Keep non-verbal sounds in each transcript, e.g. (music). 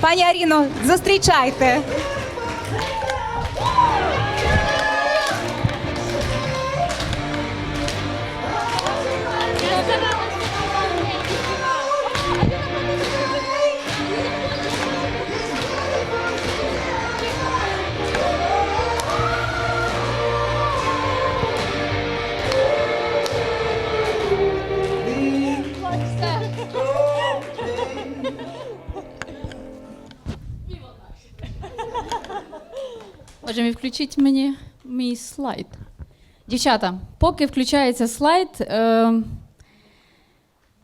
Пані Аріно, зустрічайте. Мені включіть мені мій слайд. Дівчата, поки включається слайд. Е,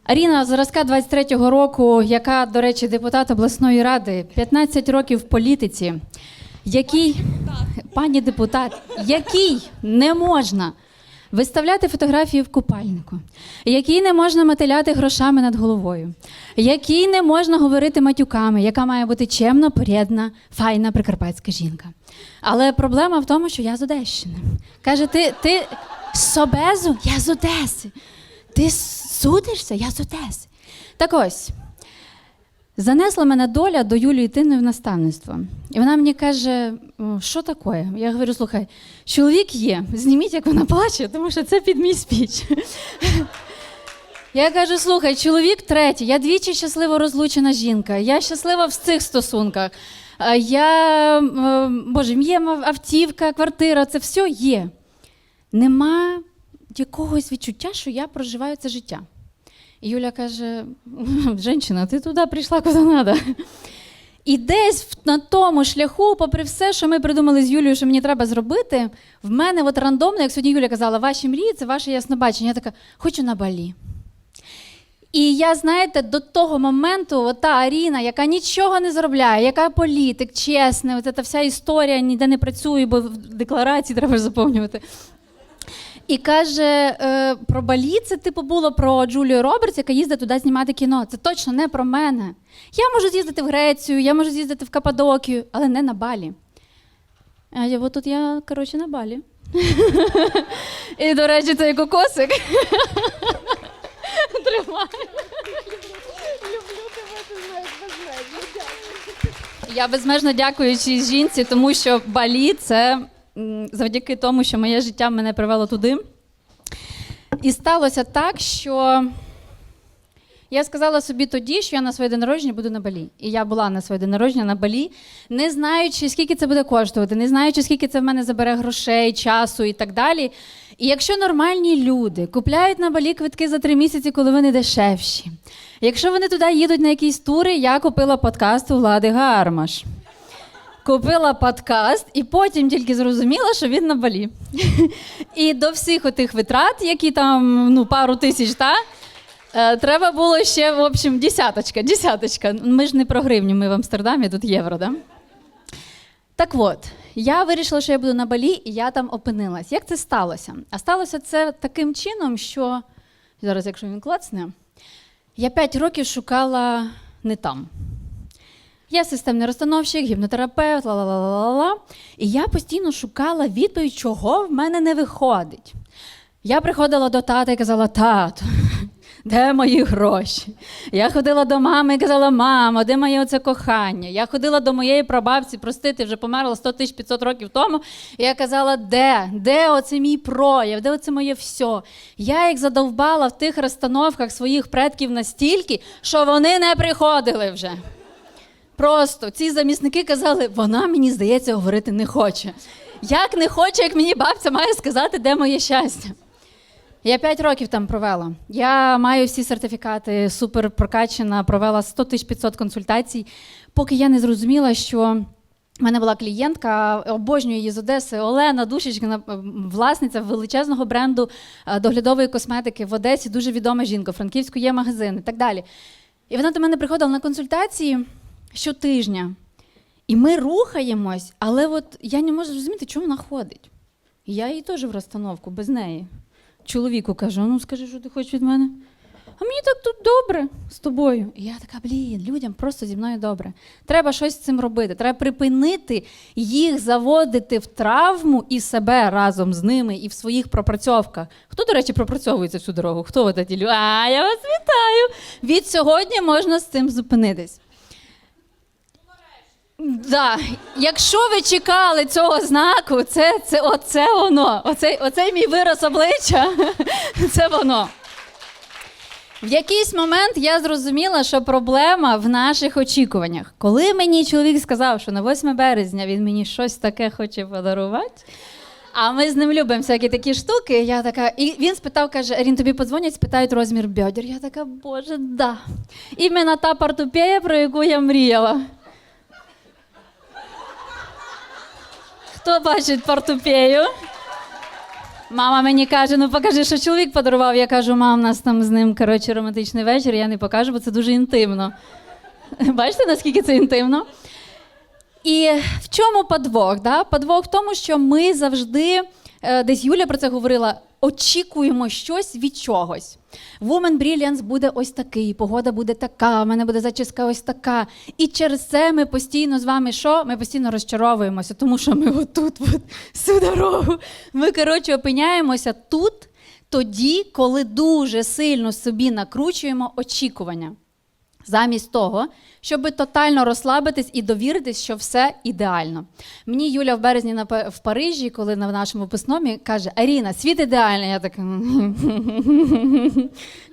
Аріна зразка 23-го року, яка, до речі, депутат обласної ради, 15 років в політиці, який, пані депутат, який не можна виставляти фотографії в купальнику, який не можна мотиляти грошами над головою, який не можна говорити матюками, яка має бути чемна, порядна, файна прикарпатська жінка. Але проблема в тому, що я з Одещини. Каже, ти, ти з Собезу? Я з Одеси. Ти судишся? Я з Одеси. Так ось. Занесла мене доля до Юлії Тини в наставництво. І вона мені каже: що таке? Я говорю, слухай, чоловік є, зніміть, як вона плаче, тому що це під мій спіч. Я кажу: слухай, чоловік третій, я двічі щасливо розлучена жінка, я щаслива в цих стосунках. Я, е, Боже, є автівка, квартира, це все є. Нема якогось відчуття, що я проживаю це життя. Юля каже: Женщина, ти туди прийшла куди треба. І десь на тому шляху, попри все, що ми придумали з Юлією, що мені треба зробити, в мене от рандомно, як сьогодні Юля казала, ваші мрії це ваше яснобачення. Я така, хочу на балі. І я, знаєте, до того моменту, от та Аріна, яка нічого не заробляє, яка політик, чесний, от ця вся історія ніде не працює, бо в декларації треба заповнювати. І каже, е, про Балі це типу було про Джулію Робертс, яка їздить туди знімати кіно. Це точно не про мене. Я можу з'їздити в Грецію, я можу з'їздити в Каппадокію, але не на Балі. А я от тут я, коротше, на Балі. (laughs) І, до речі, цей кокосик. (laughs) Тримай. Я безмежно дякую цій жінці, тому що Балі це завдяки тому, що моє життя мене привело туди. І сталося так, що я сказала собі тоді, що я на своє день народження буду на Балі. І я була на своє день народження на Балі, не знаючи, скільки це буде коштувати, не знаючи, скільки це в мене забере грошей, часу і так далі. І якщо нормальні люди купляють на Балі квитки за три місяці, коли вони дешевші, якщо вони туди їдуть на якісь тури, я купила подкаст у Влади Гармаш. Купила подкаст і потім тільки зрозуміла, що він на балі. І до всіх отих витрат, які там ну, пару тисяч, та, е, треба було ще, в общем, десяточка, десяточка. Ми ж не про гривню, ми в Амстердамі, тут євро, да? Так от, я вирішила, що я буду на Балі, і я там опинилась. Як це сталося? А сталося це таким чином, що зараз, якщо він клацне, я 5 років шукала не там. Я системний розстановщик, гіпнотерапевт, ла-ла-ла-ла-ла. І я постійно шукала відповідь, чого в мене не виходить. Я приходила до тата і казала: тато, (laughs) де мої гроші? Я ходила до мами і казала, мамо, де моє оце кохання? Я ходила до моєї прабабці, простити, вже померла 100 тисяч 500 років тому. І я казала, де? Де оце мій прояв? Де оце моє все? Я їх задовбала в тих розстановках своїх предків настільки, що вони не приходили вже. Просто ці замісники казали, вона мені здається говорити не хоче. Як не хоче, як мені бабця має сказати, де моє щастя. Я 5 років там провела. Я маю всі сертифікати, супер прокачана, провела 100 тисяч 500 консультацій, поки я не зрозуміла, що в мене була клієнтка, обожнюю її з Одеси, Олена Душечкина, власниця величезного бренду е, доглядової косметики в Одесі, дуже відома жінка, Франківську є магазин і так далі. І вона до мене приходила на консультації щотижня. І ми рухаємось, але от я не можу зрозуміти, чому вона ходить. Я їй теж в розстановку без неї. Чоловіку кажу: ну скажи, що ти хочеш від мене. А мені так тут добре з тобою. І я така, блін, людям просто зі мною добре. Треба щось з цим робити. Треба припинити їх заводити в травму і себе разом з ними і в своїх пропрацьовках. Хто, до речі, пропрацьовується всю дорогу? Хто ви такі люди? А, я вас вітаю! Від сьогодні можна з цим зупинитись. Да. Якщо ви чекали цього знаку, це, це оце воно. Оцей, оцей мій вираз обличчя (laughs) це воно. В якийсь момент я зрозуміла, що проблема в наших очікуваннях. Коли мені чоловік сказав, що на 8 березня він мені щось таке хоче подарувати, а ми з ним любимо всякі такі штуки, я така, і він спитав, каже: Арін, тобі подзвонять, спитають розмір бедер. Я така, боже, да. Іменно та портупея, про яку я мріяла. Хто бачить портупею? Мама мені каже: ну покажи, що чоловік подарував. Я кажу, мам, у нас там з ним коротше, романтичний вечір, я не покажу, бо це дуже інтимно. (laughs) Бачите, наскільки це інтимно? І в чому подвох? Да? Подвох в тому, що ми завжди, е, десь Юля про це говорила, очікуємо щось від чогось. Woman Brilliance буде ось такий, погода буде така, в мене буде зачіска ось така. І через це ми постійно з вами що? Ми постійно розчаровуємося, тому що ми отут, (laughs) от, всю дорогу. Ми, коротше, опиняємося тут тоді, коли дуже сильно собі накручуємо очікування. Замість того, щоб тотально розслабитись і довіритись, що все ідеально. Мені Юля в березні в Парижі, коли на нашому випускному, каже: Аріна, світ ідеальний. Я така (laughs)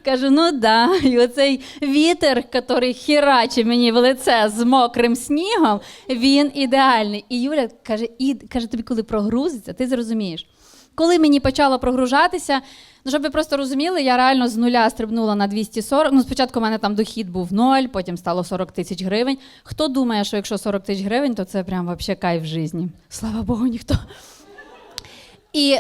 кажу: ну да. І оцей вітер, який хірачить мені в лице з мокрим снігом, він ідеальний. І Юля каже: і каже, тобі, коли прогрузиться, ти зрозумієш. Коли мені почало прогружатися, ну щоб ви просто розуміли, я реально з нуля стрибнула на 240. Ну, спочатку в мене там дохід був 0, потім стало 40 тисяч гривень. Хто думає, що якщо 40 тисяч гривень, то це прям вообще кайф в житті. Слава Богу, ніхто. І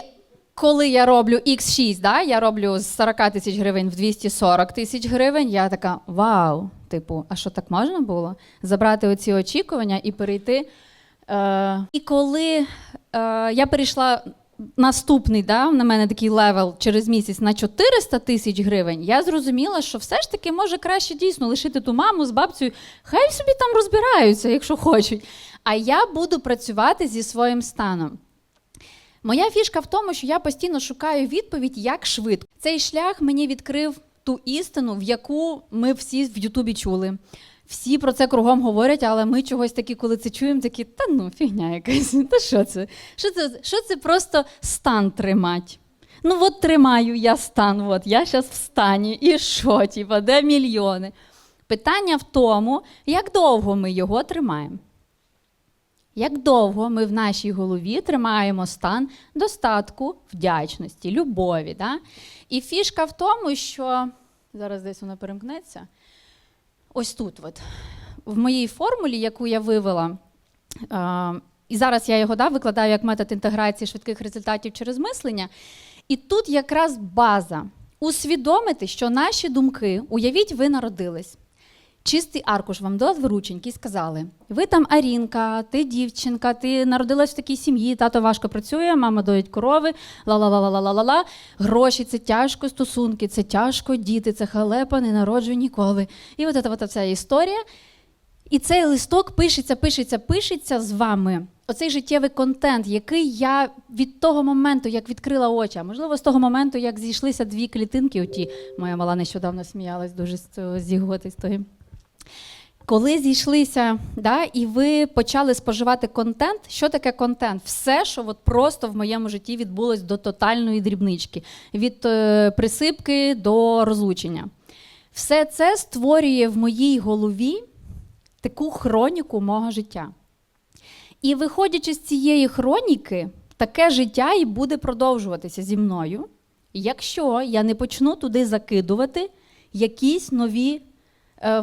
коли я роблю X6, да, я роблю з 40 тисяч гривень в 240 тисяч гривень, я така вау. Типу, а що так можна було? Забрати оці очікування і перейти. Е, і коли е, я перейшла наступний, да, на мене такий левел через місяць на 400 тисяч гривень, я зрозуміла, що все ж таки може краще дійсно лишити ту маму з бабцею. Хай собі там розбираються, якщо хочуть. А я буду працювати зі своїм станом. Моя фішка в тому, що я постійно шукаю відповідь, як швидко. Цей шлях мені відкрив ту істину, в яку ми всі в Ютубі чули. Всі про це кругом говорять, але ми чогось такі, коли це чуємо, такі, та ну, фігня якась. (laughs) Та що це? Що це, що це просто стан тримать? Ну, от тримаю я стан, от я зараз в стані. І що, типа, де мільйони? Питання в тому, як довго ми його тримаємо. Як довго ми в нашій голові тримаємо стан достатку, вдячності, любові. Да? І фішка в тому, що зараз десь воно перемкнеться. Ось тут, от, в моїй формулі, яку я вивела, е, і зараз я його да, викладаю як метод інтеграції швидких результатів через мислення. І тут якраз база. Усвідомити, що наші думки, уявіть, ви народились. Чистий аркуш вам дали в рученьки і сказали: ви там Арінка, ти дівчинка, ти народилась в такій сім'ї, тато важко працює, мама доїть корови, ла-ла-ла-ла-ла-ла-ла. Гроші це тяжко, стосунки, це тяжко, діти, це халепа, не народжуй ніколи. І от ця ця історія. І цей листок пишеться, пишеться, пишеться з вами. Оцей життєвий контент, який я від того моменту, як відкрила очі, а можливо, з того моменту, як зійшлися дві клітинки, оті, моя мала нещодавно сміялась дуже з цього зіготи з тої. Коли зійшлися, да, і ви почали споживати контент, що таке контент? Все, що от просто в моєму житті відбулось до тотальної дрібнички, від е, присипки до розлучення. Все це створює в моїй голові таку хроніку мого життя. І виходячи з цієї хроніки, таке життя і буде продовжуватися зі мною, якщо я не почну туди закидувати якісь нові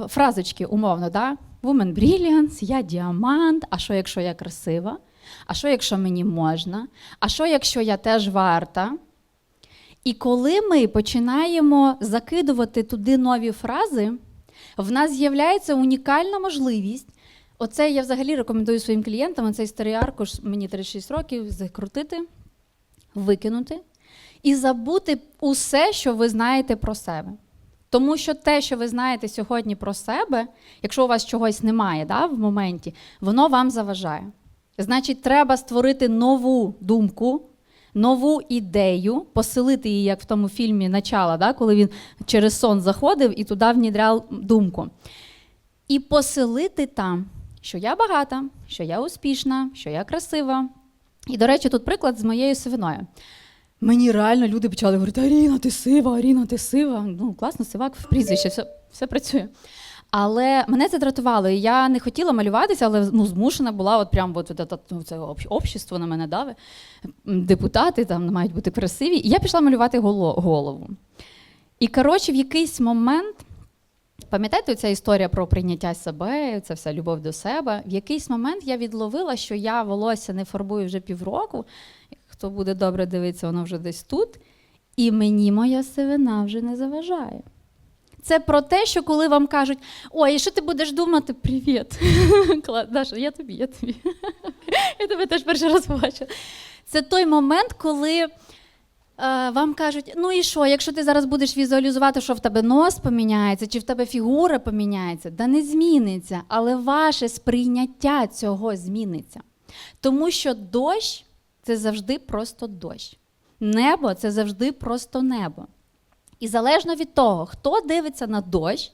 фразочки, умовно, да? Woman Brilliance, я діамант, а що, якщо я красива? А що, якщо мені можна? А що, якщо я теж варта? І коли ми починаємо закидувати туди нові фрази, в нас з'являється унікальна можливість. Оце я взагалі рекомендую своїм клієнтам цей старий аркуш, мені 36 років, закрутити, викинути і забути усе, що ви знаєте про себе. Тому що те, що ви знаєте сьогодні про себе, якщо у вас чогось немає да, в моменті, воно вам заважає. Значить, треба створити нову думку, нову ідею, поселити її, як в тому фільмі Начало, да, коли він через сон заходив і туди внідряв думку. І поселити там що я багата, що я успішна, що я красива. І, до речі, тут приклад з моєю сивиною. Мені реально люди почали говорити: Аріна, ти сива, Аріна, ти сива. Ну, класно, сивак в прізвище, все, все працює. Але мене це дратувало. Я не хотіла малюватися, але ну, змушена була, от прям от, от, от, ну, це общество на мене дави. Депутати там мають бути красиві. І я пішла малювати голову. І коротше, в якийсь момент, пам'ятаєте, ця історія про прийняття себе, це вся любов до себе. В якийсь момент я відловила, що я волосся не фарбую вже півроку. Хто буде добре дивитися, воно вже десь тут. І мені моя сивина вже не заважає. Це про те, що коли вам кажуть, ой, і що ти будеш думати? Привіт. (laughs) Даша, я тобі, я тобі. Я тебе теж перший раз побачила. Це той момент, коли е, вам кажуть, ну і що, якщо ти зараз будеш візуалізувати, що в тебе нос поміняється, чи в тебе фігура поміняється, да не зміниться, але ваше сприйняття цього зміниться. Тому що дощ це завжди просто дощ. Небо це завжди просто небо. І залежно від того, хто дивиться на дощ,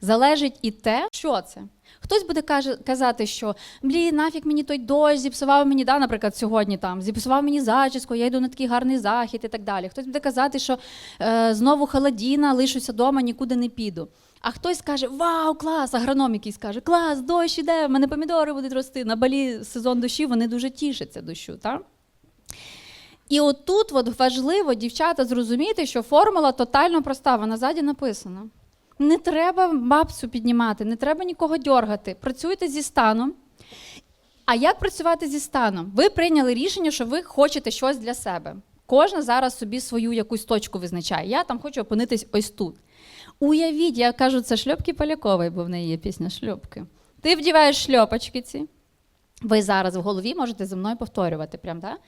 залежить і те, що це. Хтось буде казати, що блін, нафіг мені той дощ, зіпсував мені, да, наприклад, сьогодні там, зіпсував мені зачіску, я йду на такий гарний захід і так далі. Хтось буде казати, що е, знову холодіна, лишуся вдома, нікуди не піду. А хтось каже: Вау, клас! Агроном якийсь каже, клас, дощ іде, в мене помідори будуть рости. На балі сезон дощів вони дуже тішаться дощу. Так? І отут от важливо, дівчата, зрозуміти, що формула тотально проста, вона ззаді написана. Не треба бабцю піднімати, не треба нікого дьоргати. Працюйте зі станом. А як працювати зі станом? Ви прийняли рішення, що ви хочете щось для себе. Кожна зараз собі свою якусь точку визначає. Я там хочу опинитись ось тут. Уявіть, я кажу, це шльопки Полякової, бо в неї є пісня шльопки. Ти вдіваєш шльопочки ці. Ви зараз в голові можете зі мною повторювати. Прям, так?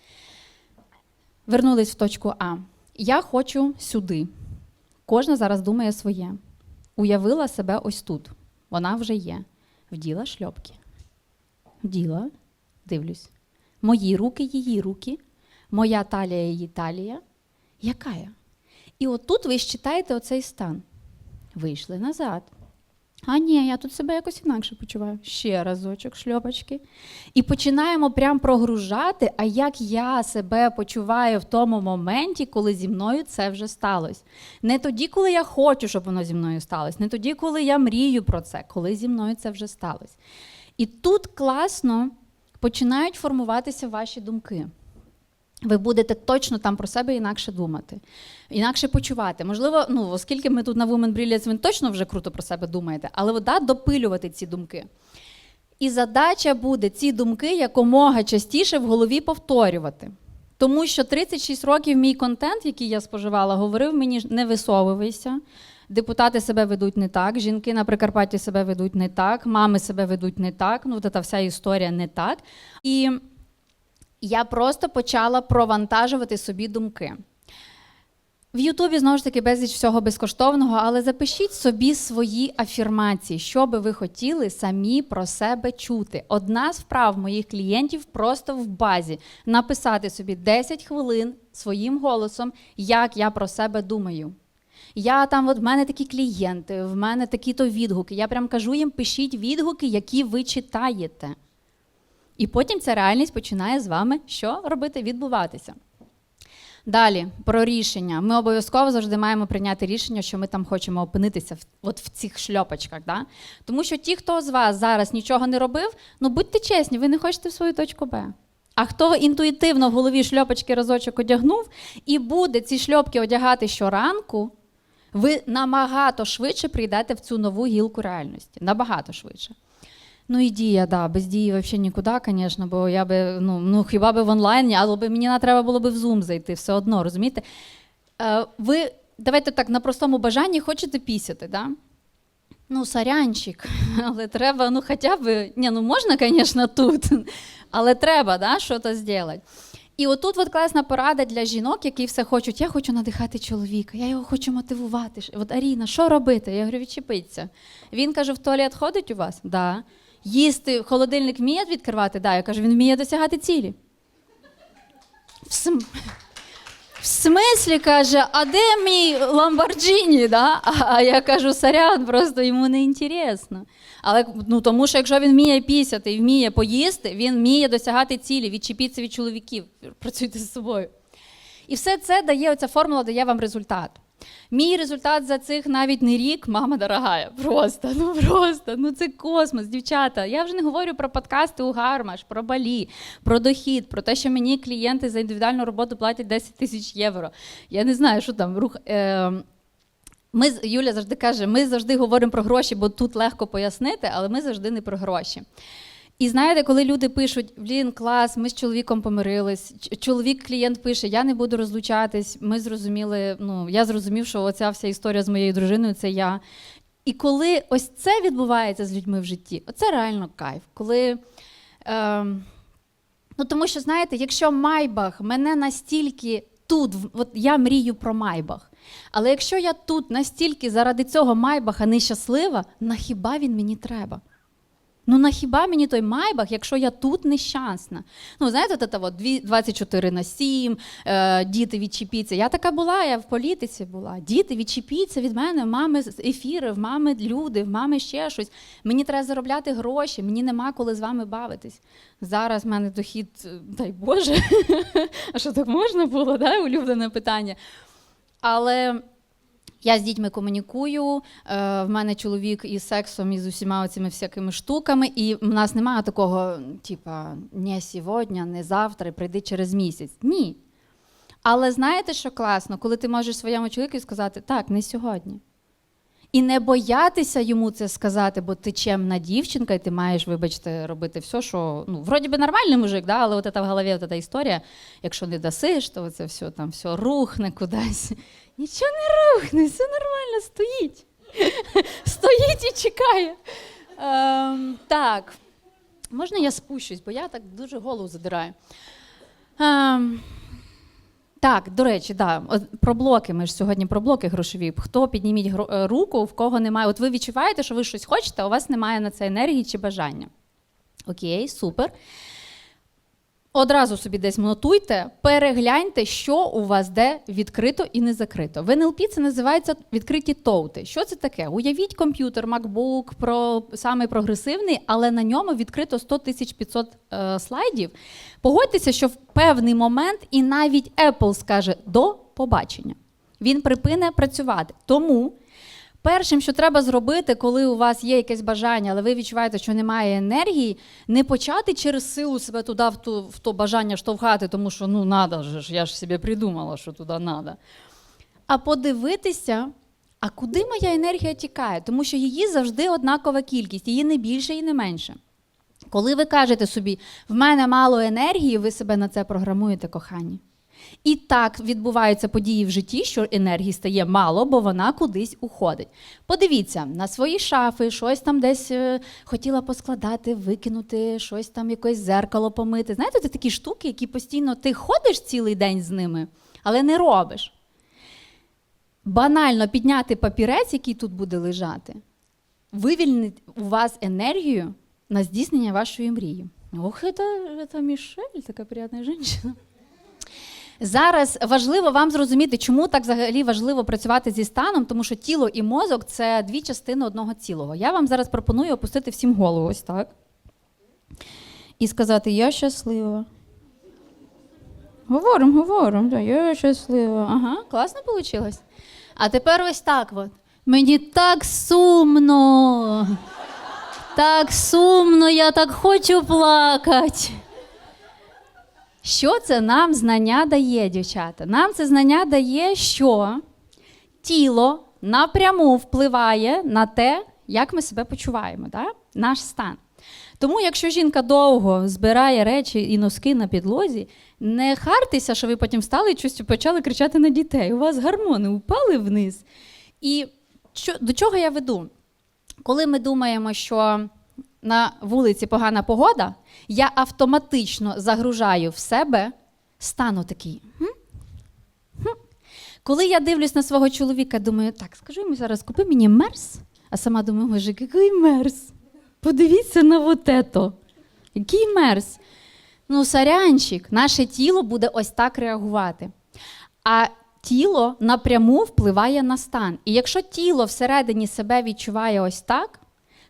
Вернулись в точку А. Я хочу сюди. Кожна зараз думає своє. Уявила себе ось тут. Вона вже є. Вділа шльопки. Вділа, дивлюсь. Мої руки, її руки, моя талія, її талія. Яка я? І отут ви щитаєте оцей стан. Вийшли назад. А ні, я тут себе якось інакше почуваю. Ще разочок, шльопочки. І починаємо прям прогружати, а як я себе почуваю в тому моменті, коли зі мною це вже сталося. Не тоді, коли я хочу, щоб воно зі мною сталося, не тоді, коли я мрію про це, коли зі мною це вже сталося. І тут класно починають формуватися ваші думки. Ви будете точно там про себе інакше думати, інакше почувати. Можливо, ну оскільки ми тут на Women Brilliance, ви точно вже круто про себе думаєте, але да, допилювати ці думки. І задача буде ці думки якомога частіше в голові повторювати. Тому що 36 років мій контент, який я споживала, говорив мені не висовуйся. Депутати себе ведуть не так, жінки на Прикарпатті себе ведуть не так, мами себе ведуть не так. Ну, та вся історія не так. І я просто почала провантажувати собі думки. В Ютубі знову ж таки безліч всього безкоштовного, але запишіть собі свої афірмації, що би ви хотіли самі про себе чути. Одна з вправ моїх клієнтів просто в базі написати собі 10 хвилин своїм голосом, як я про себе думаю. Я там, от в мене такі клієнти, в мене такі-то відгуки. Я прям кажу їм, пишіть відгуки, які ви читаєте. І потім ця реальність починає з вами що робити? Відбуватися. Далі про рішення. Ми обов'язково завжди маємо прийняти рішення, що ми там хочемо опинитися от в цих шльопочках. Да? Тому що ті, хто з вас зараз нічого не робив, ну будьте чесні, ви не хочете в свою точку Б. А хто інтуїтивно в голові шльопочки разочок одягнув і буде ці шльопки одягати щоранку, ви набагато швидше прийдете в цю нову гілку реальності. Набагато швидше. Ну і дія, да, без дії взагалі нікуди, звісно, бо я би, ну, ну хіба би в онлайні, але би мені треба було би в Zoom зайти, все одно, розумієте? Е, ви давайте так на простому бажанні хочете пісяти, да? Ну, сорянчик, (laughs) але треба, ну хоча б, ні, ну можна, звісно, тут, (laughs) але треба, да, щось зробити. І отут от класна порада для жінок, які все хочуть. Я хочу надихати чоловіка, я його хочу мотивувати. От Аріна, що робити? Я говорю, відчепиться. Він каже: в туалет ходить у вас? Да. Їсти холодильник вміє відкривати? Да. Я кажу, він вміє досягати цілі. В, см... в смислі каже, а де мій Ламборджині? Да? А, я кажу, сорян, просто йому не інтересно. Але ну тому, що якщо він вміє пісяти і вміє поїсти, він вміє досягати цілі, відчепіться від чоловіків, працюйте з собою. І все це дає, оця формула дає вам результат. Мій результат за цих навіть не рік, мама дорогая. Просто, ну просто, ну це космос, дівчата. Я вже не говорю про подкасти у Гармаш, про балі, про дохід, про те, що мені клієнти за індивідуальну роботу платять 10 тисяч євро. Я не знаю, що там рух. Е, ми Юля завжди каже, ми завжди говоримо про гроші, бо тут легко пояснити, але ми завжди не про гроші. І знаєте, коли люди пишуть, блін, клас, ми з чоловіком помирились. Чоловік, клієнт пише, я не буду розлучатись. Ми зрозуміли, ну я зрозумів, що оця вся історія з моєю дружиною це я. І коли ось це відбувається з людьми в житті, оце реально кайф. Коли, ем, ну тому що знаєте, якщо Майбах мене настільки тут, от я мрію про Майбах. Але якщо я тут настільки заради цього Майбаха нещаслива, на хіба він мені треба? Ну на хіба мені той майбах, якщо я тут нещасна? Ну, знаєте, от, от, 24 на 7, е, діти відчепіться. Я така була, я в політиці була. Діти відчепіться від мене, в мами ефіри, в мами люди, в мами ще щось. Мені треба заробляти гроші, мені нема коли з вами бавитись. Зараз в мене дохід, е, дай Боже, (laughs) а що так можна було, улюблене питання. Але я з дітьми комунікую. Е, в мене чоловік із сексом, і з усіма цими всякими штуками, і в нас немає такого, типа, не сьогодні, не завтра, прийди через місяць. Ні. Але знаєте, що класно, коли ти можеш своєму чоловіку сказати, так, не сьогодні. І не боятися йому це сказати, бо ти чемна дівчинка, і ти маєш, вибачте, робити все, що ну, вроді би нормальний мужик, да? але от в голові от ця історія, якщо не дасиш, то це все там все рухне кудись. (laughs) Нічого не рухне, все нормально, стоїть. (laughs) Стоїть і чекає. Ем, так, можна я спущусь, бо я так дуже голову задираю. Ем, так, до речі, да, про блоки. Ми ж сьогодні про блоки грошові. Хто підніміть е, руку, в кого немає. От ви відчуваєте, що ви щось хочете, а у вас немає на це енергії чи бажання. Окей, супер. Одразу собі десь нотуйте, перегляньте, що у вас де відкрито і не закрито. В НЛП це називається відкриті тоути. Що це таке? Уявіть комп'ютер, MacBook, про самий прогресивний, але на ньому відкрито 100 тисяч 500 е, слайдів. Погодьтеся, що в певний момент і навіть Apple скаже до побачення. Він припине працювати. Тому Першим, що треба зробити, коли у вас є якесь бажання, але ви відчуваєте, що немає енергії, не почати через силу себе туди, в то, в то бажання штовхати, тому що ну надо же, я ж собі придумала, що туди треба. А подивитися, а куди моя енергія тікає, тому що її завжди однакова кількість, її не більше і не менше. Коли ви кажете собі, в мене мало енергії, ви себе на це програмуєте, кохані. І так відбуваються події в житті, що енергії стає мало, бо вона кудись уходить. Подивіться на свої шафи, щось там десь е, хотіла поскладати, викинути, щось там якесь зеркало помити. Знаєте, це такі штуки, які постійно ти ходиш цілий день з ними, але не робиш. Банально підняти папірець, який тут буде лежати, вивільнить у вас енергію на здійснення вашої мрії. Ох, це, це Мішель, така приємна жінка. Зараз важливо вам зрозуміти, чому так взагалі важливо працювати зі станом, тому що тіло і мозок це дві частини одного цілого. Я вам зараз пропоную опустити всім голову, ось так. І сказати: Я щаслива. Говоримо, говоримо, я щаслива. Ага, класно вийшло. А тепер ось так от. Мені так сумно. Так сумно, я так хочу плакати. Що це нам знання дає, дівчата? Нам це знання дає, що тіло напряму впливає на те, як ми себе почуваємо, да? наш стан. Тому, якщо жінка довго збирає речі і носки на підлозі, не хартеся, що ви потім встали і почали кричати на дітей. У вас гормони упали вниз. І до чого я веду? Коли ми думаємо, що на вулиці погана погода, я автоматично загружаю в себе стану такий. Коли я дивлюсь на свого чоловіка, думаю, так, скажи йому зараз, купи мені мерс, а сама думаю, боже, який мерс? Подивіться на вот ето. Який мерс? Ну, сорянчик, наше тіло буде ось так реагувати. А тіло напряму впливає на стан. І якщо тіло всередині себе відчуває ось так,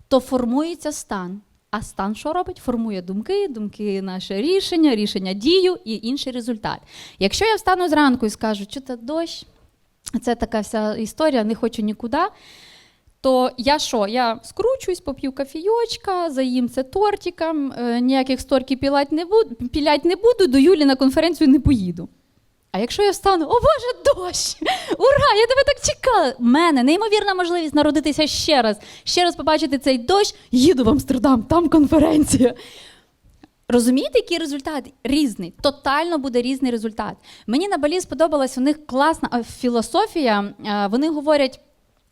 то формується стан. А стан що робить? Формує думки, думки наше рішення, рішення дію і інший результат. Якщо я встану зранку і скажу, що це дощ, це така вся історія, не хочу нікуди. То я що? Я скручусь, поп'ю кофійочка, заїм це тортиком, е, ніяких сторки пілять не буду, пілять не буду, до Юлі на конференцію не поїду. А якщо я встану, о Боже, дощ! Ура! Я тебе так чекала! У мене неймовірна можливість народитися ще раз, ще раз побачити цей дощ, їду в Амстердам, там конференція. Розумієте, який результат? Різний. Тотально буде різний результат. Мені на балі сподобалась у них класна філософія. Вони говорять,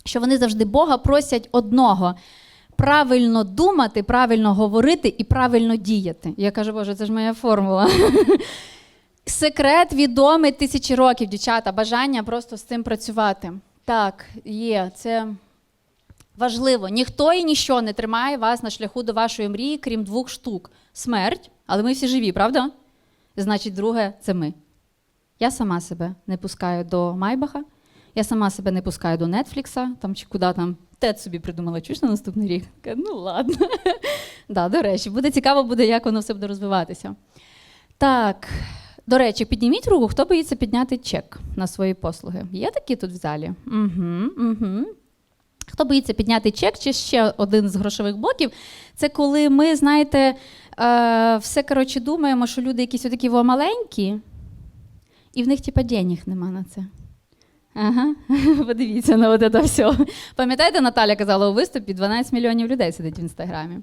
що вони завжди Бога просять одного. Правильно думати, правильно говорити і правильно діяти. Я кажу, Боже, це ж моя формула. (laughs) Секрет відомий тисячі років, дівчата, бажання просто з цим працювати. Так, є, це важливо. Ніхто і ніщо не тримає вас на шляху до вашої мрії, крім двох штук: смерть, але ми всі живі, правда? Значить, друге це ми. Я сама себе не пускаю до Майбаха, я сама себе не пускаю до Нетфлікса, там чи куди там. Тед собі придумала, чуєш на наступний рік? Ну ладно. (laughs) да, до речі, буде цікаво, буде, як воно все буде розвиватися. Так, до речі, підніміть руку, хто боїться підняти чек на свої послуги. Є такі тут в залі? Угу, угу. Хто боїться підняти чек, чи ще один з грошових блоків, це коли ми, знаєте, е, все коротше думаємо, що люди якісь отакі маленькі, і в них типа денег нема на це. Ага, (laughs) подивіться на це все. Пам'ятаєте, Наталя казала у виступі, 12 мільйонів людей сидить в інстаграмі.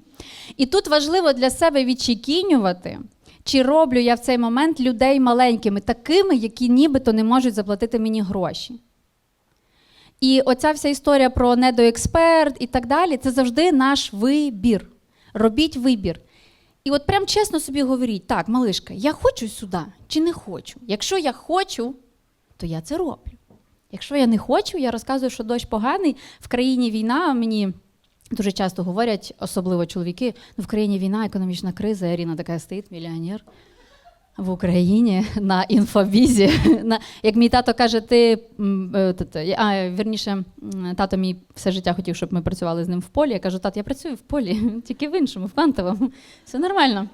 І тут важливо для себе відчекінювати, чи роблю я в цей момент людей маленькими, такими, які нібито не можуть заплатити мені гроші. І оця вся історія про недоексперт і так далі це завжди наш вибір. Робіть вибір. І от прям чесно собі говоріть: так, малишка, я хочу сюди чи не хочу. Якщо я хочу, то я це роблю. Якщо я не хочу, я розказую, що дощ поганий, в країні війна, мені дуже часто говорять, особливо чоловіки, ну в країні війна, економічна криза, Аріна така стоїть, мільйонер. В Україні на інфобізі. (laughs) На, як мій тато каже, ти е, а, вірніше, тато мій все життя хотів, щоб ми працювали з ним в полі. Я кажу, тат, я працюю в полі, (laughs) тільки в іншому, в квантовому. Все нормально.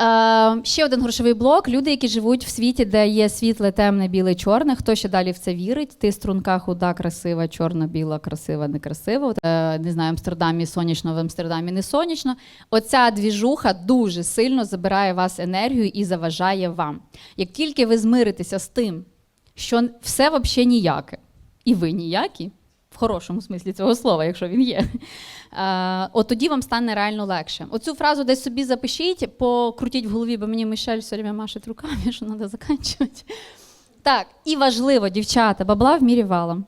Е, ще один грошовий блок. Люди, які живуть в світі, де є світле, темне, біле, чорне. Хто ще далі в це вірить? Ти струнка, худа, красива, чорна, біла, красива, некрасива. Е, не знаю, в Амстердамі сонячно, в Амстердамі не сонячно. Оця двіжуха дуже сильно забирає вас енергію і заважає вам. Як тільки ви змиритеся з тим, що все взагалі ніяке, і ви ніякі, хорошому смислі цього слова, якщо він є. Е, от тоді вам стане реально легше. Оцю фразу десь собі запишіть, покрутіть в голові, бо мені Мішель все время машить руками, що треба закінчувати. Так, і важливо, дівчата, бабла в мірі валом.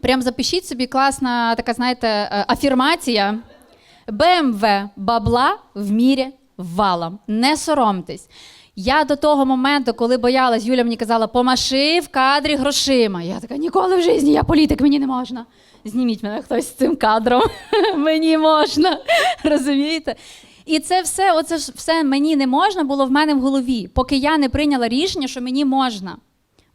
Прям запишіть собі класна така, знаєте, е, афірмація. БМВ бабла в мірі валом. Не соромтесь. Я до того моменту, коли боялась, Юля мені казала, помаши в кадрі грошима. Я така, ніколи в житті, я політик, мені не можна. Зніміть мене хтось з цим кадром. (laughs) мені можна. Розумієте? І це все, оце ж все мені не можна було в мене в голові, поки я не прийняла рішення, що мені можна.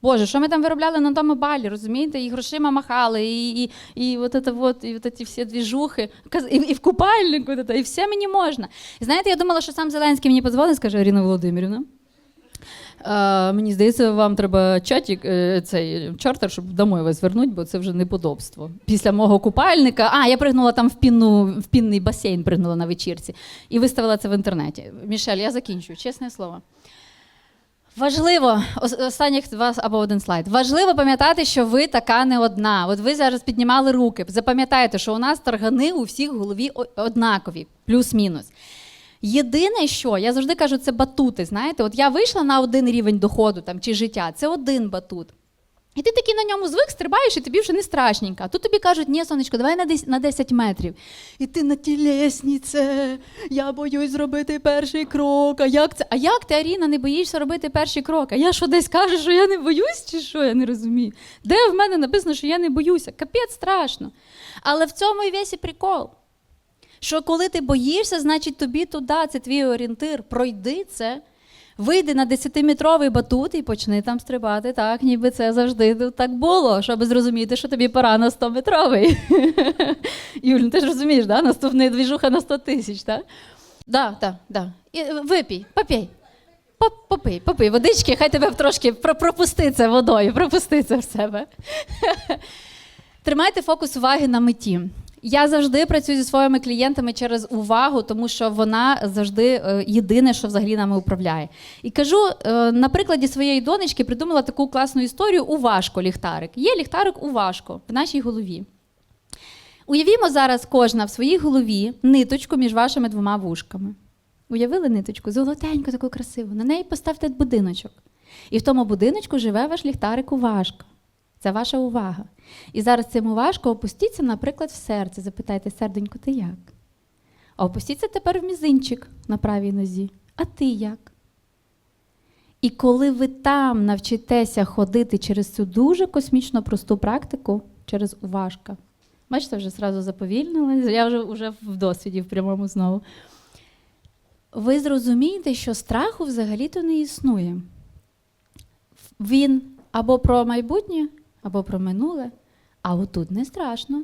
Боже, що ми там виробляли на тому балі, розумієте? І грошима махали, і, і, і от це вот, і от ці всі двіжухи, і, і в купальнику, і все мені можна. І знаєте, я думала, що сам Зеленський мені подзвонить, скаже Ірина Володимирівна. Е, мені здається, вам треба чатік, е, цей чартер, щоб домой вас вернуть, бо це вже неподобство. Після мого купальника. А, я пригнула там в пінну, в пінний басейн, пригнула на вечірці і виставила це в інтернеті. Мішель, я закінчую, чесне слово. Важливо, останніх два або один слайд. Важливо пам'ятати, що ви така не одна. От ви зараз піднімали руки. Запам'ятайте, що у нас таргани у всіх голові однакові, плюс-мінус. Єдине, що я завжди кажу, це батути. Знаєте, от я вийшла на один рівень доходу там чи життя, це один батут. І ти такий на ньому звик, стрибаєш, і тобі вже не страшненько. Тут тобі кажуть, ні, сонечко, давай на 10, на 10 метрів. І ти на тій лесніці, я боюсь зробити перший крок. А як це? А як ти, Аріна, не боїшся робити перший крок? А я що десь кажу, що я не боюсь, чи що? Я не розумію. Де в мене написано, що я не боюся? Капець страшно. Але в цьому і весь і прикол. Що коли ти боїшся, значить тобі туди, це твій орієнтир. Пройди це. Вийди на 10-метровий батут і почни там стрибати, так, ніби це завжди так було, щоб зрозуміти, що тобі пора на 100-метровий. (laughs) Юль, ну ти ж розумієш, да? наступний двіжуха на 100 тисяч, так? Да, да, да. І, е, випій, попій. Попий, попий водички, хай тебе трошки про- пропусти це водою, пропусти це в себе. (laughs) Тримайте фокус уваги на меті. Я завжди працюю зі своїми клієнтами через увагу, тому що вона завжди е, єдине, що взагалі нами управляє. І кажу, е, на прикладі своєї донечки придумала таку класну історію уважко ліхтарик. Є ліхтарик уважко в нашій голові. Уявімо зараз кожна в своїй голові ниточку між вашими двома вушками. Уявили ниточку, золотеньку, таку красиву. На неї поставте будиночок. І в тому будиночку живе ваш ліхтарик уважко. Це ваша увага. І зараз цим уважко опустіться, наприклад, в серце. Запитайте, серденько, ти як? А опустіться тепер в мізинчик на правій нозі. А ти як? І коли ви там навчитеся ходити через цю дуже космічно просту практику, через уважка, бачите, вже зразу заповільнила, я вже, вже в досвіді в прямому знову. Ви зрозумієте, що страху взагалі-то не існує. Він або про майбутнє, або про минуле, а отут не страшно.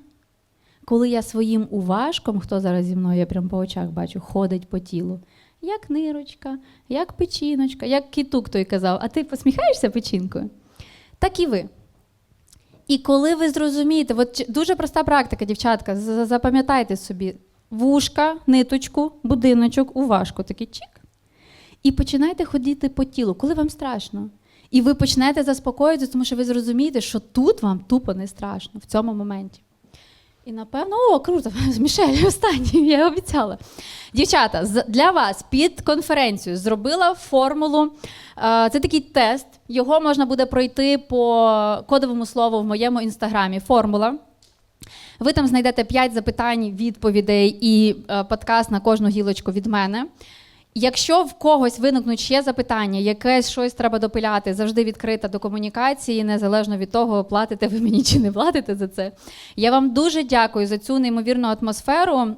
Коли я своїм уважком, хто зараз зі мною, я прям по очах бачу, ходить по тілу, як нирочка, як печіночка, як кітук той казав, а ти посміхаєшся печінкою? Так і ви. І коли ви зрозумієте, от дуже проста практика, дівчатка, запам'ятайте собі, вушка, ниточку, будиночок, уважку, такий чик. І починайте ходити по тілу, коли вам страшно. І ви почнете заспокоїтися, тому що ви зрозумієте, що тут вам тупо не страшно в цьому моменті. І напевно, о, круто, (laughs) Мішель, останній, я обіцяла. Дівчата, для вас під конференцію зробила формулу. Е, Це такий тест. Його можна буде пройти по кодовому слову в моєму інстаграмі. Формула. Ви там знайдете 5 запитань, відповідей і е, подкаст на кожну гілочку від мене. Якщо в когось виникнуть ще запитання, якесь щось треба допиляти, завжди відкрита до комунікації, незалежно від того, платите ви мені чи не платите за це. Я вам дуже дякую за цю неймовірну атмосферу.